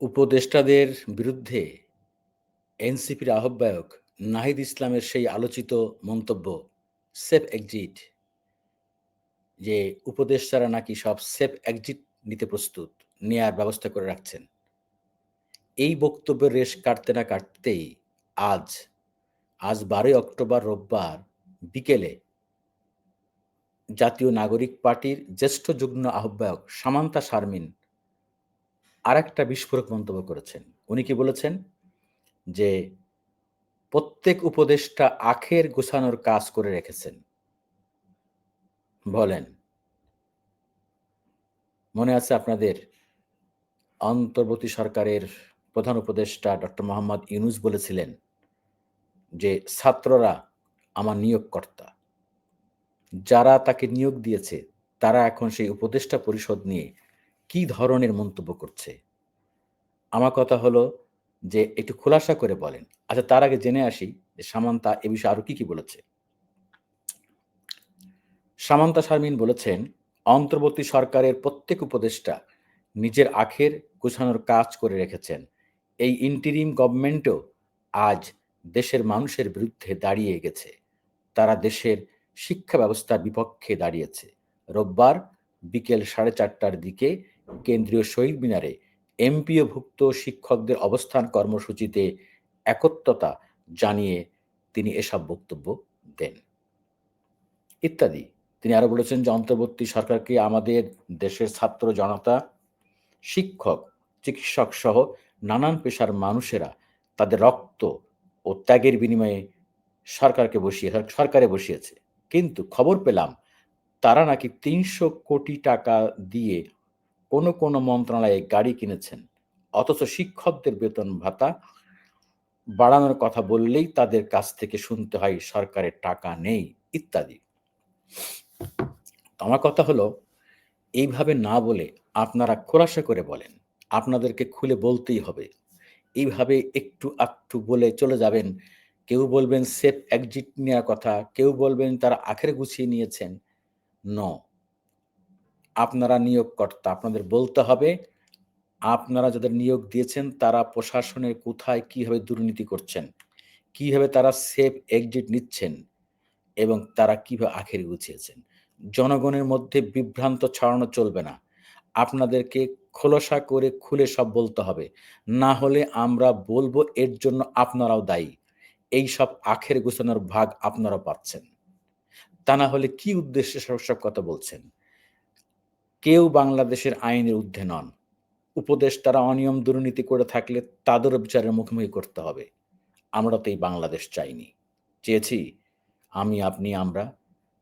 উপদেষ্টাদের বিরুদ্ধে এনসিপির আহ্বায়ক নাহিদ ইসলামের সেই আলোচিত মন্তব্য, সেফ এক্সিট, যে উপদেষ্টারা নাকি সব সেফ এক্সিট নিতে প্রস্তুত, নেয়ার ব্যবস্থা করে রাখছেন। এই বক্তব্যের রেশ কাটতে না কাটতেই আজ আজ বারোই অক্টোবর রোববার বিকেলে জাতীয় নাগরিক পার্টির জ্যেষ্ঠ যুগ্ম আহ্বায়ক সামান্তা শারমিন আর একটা বিস্ফোরক মন্তব্য করেছেন। উনি কি বলেছেন? যে প্রত্যেক উপদেষ্টা আখের গোছানোর কাজ করে রেখেছেন। বলেন। মনে আছে আপনাদের অন্তর্বর্তী সরকারের প্রধান উপদেষ্টা ডক্টর মোহাম্মদ ইউনুস বলেছিলেন যে, ছাত্ররা আমার নিয়োগকর্তা। যারা তাকে নিয়োগ দিয়েছে, তারা এখন সেই উপদেষ্টা পরিষদ নিয়ে কি ধরনের মন্তব্য করছে? আমার কথা হলো যে, একটু খোলাসা করে বলেন। আচ্ছা তার আগে জেনে আসি যে, সামান্তা এ বিষয়ে আরও কি কি বলেছে? সামান্তা শারমিন বলেছেন, অন্তর্বর্তী সরকারের প্রত্যেক উপদেষ্টা নিজের আখের গোছানোর কাজ করে রেখেছেন। এই ইন্টিরিম গভর্নমেন্টও আজ দেশের মানুষের বিরুদ্ধে দাঁড়িয়ে গেছে। তারা দেশের শিক্ষা ব্যবস্থার বিপক্ষে দাঁড়িয়েছে। রোববার বিকেল সাড়ে চারটার দিকে কেন্দ্রীয় শহীদ মিনারে এমপিওভুক্ত শিক্ষকদের অবস্থান কর্মসূচিতে একত্রতা জানিয়ে তিনি এসব বক্তব্য দেন। ইত্যাদি। তিনি আরও বলেছেন যে, অন্তর্বর্তী সরকারকে আমাদের দেশের ছাত্র জনতা, শিক্ষক, চিকিৎসক সহ নানান পেশার মানুষেরা তাদের রক্ত ও ত্যাগের বিনিময়ে সরকারকে বসিয়ে, সরকারে বসিয়েছে। কিন্তু খবর পেলাম, তারা নাকি তিনশো কোটি টাকা দিয়ে কোনো কোনো মন্ত্রণালয়ে গাড়ি কিনেছেন? অথচ শিক্ষকদের বেতন ভাতা বাড়ানোর কথা বললেই তাদের কাছ থেকে শুনতে হয়, সরকারের টাকা নেই, ইত্যাদি। আমার কথা হলো, এইভাবে না বলে আপনারা খোলাসা করে বলেন। আপনাদেরকে খুলে বলতেই হবে। এইভাবে একটু আটটু বলে চলে যাবেন। কেউ বলবেন, সেফ এক্সিট নেওয়ার কথা। কেউ বলবেন, তারা আখের গুছিয়ে নিয়েছেন। ন আপনারা নিয়োগকর্তা, আপনাদের বলতে হবে, আপনারা যাদের নিয়োগ দিয়েছেন তারা প্রশাসনের কোথায় কীভাবে দুর্নীতি করছেন, কীভাবে তারা সেফ এক্সিট নিচ্ছেন এবং তারা কীভাবে আখের গুছিয়েছেন। জনগণের মধ্যে বিভ্রান্ত ছড়ানো চলবে না। আপনাদেরকে খোলসা করে খুলে সব বলতে হবে। না হলে আমরা বলব এর জন্য আপনারাও দায়ী। এই সব আখের গোছানোর ভাগ আপনারা পাচ্ছেন। তা না হলে কি উদ্দেশ্যে সব সব কথা বলছেন? কেউ বাংলাদেশের আইনের ঊর্ধ্বে নন। উপদেশ তারা অনিয়ম দুর্নীতি করে থাকলে তাদের বিচারের মুখোমুখি করতে হবে। আমরা তো এই বাংলাদেশ চাইনি। চেয়েছি, আমি, আপনি, আমরা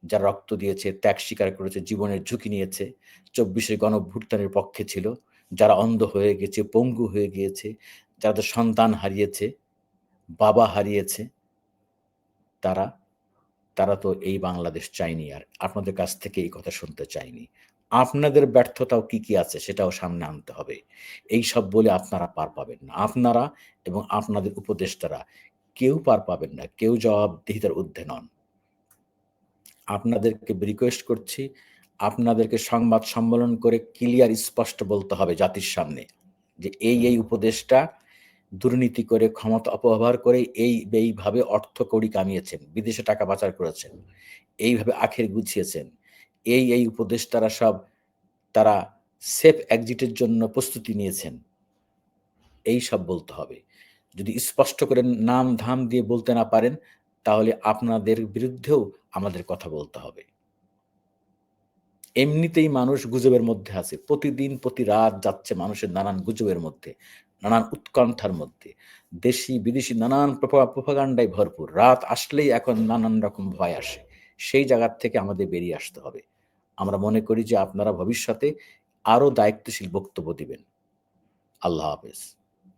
যারা রক্ত দিয়েছে, ত্যাগ স্বীকার করেছে, জীবনের ঝুঁকি নিয়েছে, চব্বিশে গণভুটানের পক্ষে ছিল, যারা অন্ধ হয়ে গেছে, পঙ্গু হয়ে গিয়েছে, যাদের সন্তান হারিয়েছে, বাবা হারিয়েছে, তারা তারা তো এই বাংলাদেশ চাইনি আর আপনাদের কাছ থেকে এই কথা শুনতে চাইনি। আপনাদের ব্যর্থতাও কি কি আছে সেটাও সামনে আনতে হবে। এই সব বলে আপনারা পার পাবেন না। আপনারা এবং আপনাদের উপদেষ্টারা কেউ পার পাবেন না, কেউ জবাবদিহিতার ঊর্ধ্বে নন। আপনাদেরকে রিকোয়েস্ট করছি, আপনাদেরকে সংবাদ সম্মেলন করে ক্লিয়ার স্পষ্ট বলতে হবে জাতির সামনে যে এই এই উপদেশটা দুর্নীতি করে, ক্ষমতা অপব্যবহার করে এই এইভাবে অর্থ কড়ি কামিয়েছেন, বিদেশে টাকা পাচার করেছেন, এইভাবে আখের গুছিয়েছেন এই এই উপদেষ্টারা সব তারা সেফ এক্সিটের জন্য প্রস্তুতি নিয়েছেন। এই সব বলতে হবে। যদি স্পষ্ট করে নাম ধাম দিয়ে বলতে না পারেন, তাহলে আপনাদের বিরুদ্ধেও আমাদের কথা বলতে হবে। এমনিতেই মানুষ গুজবের মধ্যে আছে। প্রতিদিন, প্রতি রাত যাচ্ছে মানুষের নানান গুজবের মধ্যে, নানান উৎকণ্ঠার মধ্যে। দেশি, বিদেশি নানান প্রোপাগান্ডায় ভরপুর। রাত আসলেই এখন নানান রকম ভয় আসে। সেই জায়গার থেকে আমাদের বেরিয়ে আসতে হবে। আমরা মনে করি যে আপনারা ভবিষ্যতে আরও দায়িত্বশীল বক্তব্য দিবেন। আল্লাহ হাফেজ।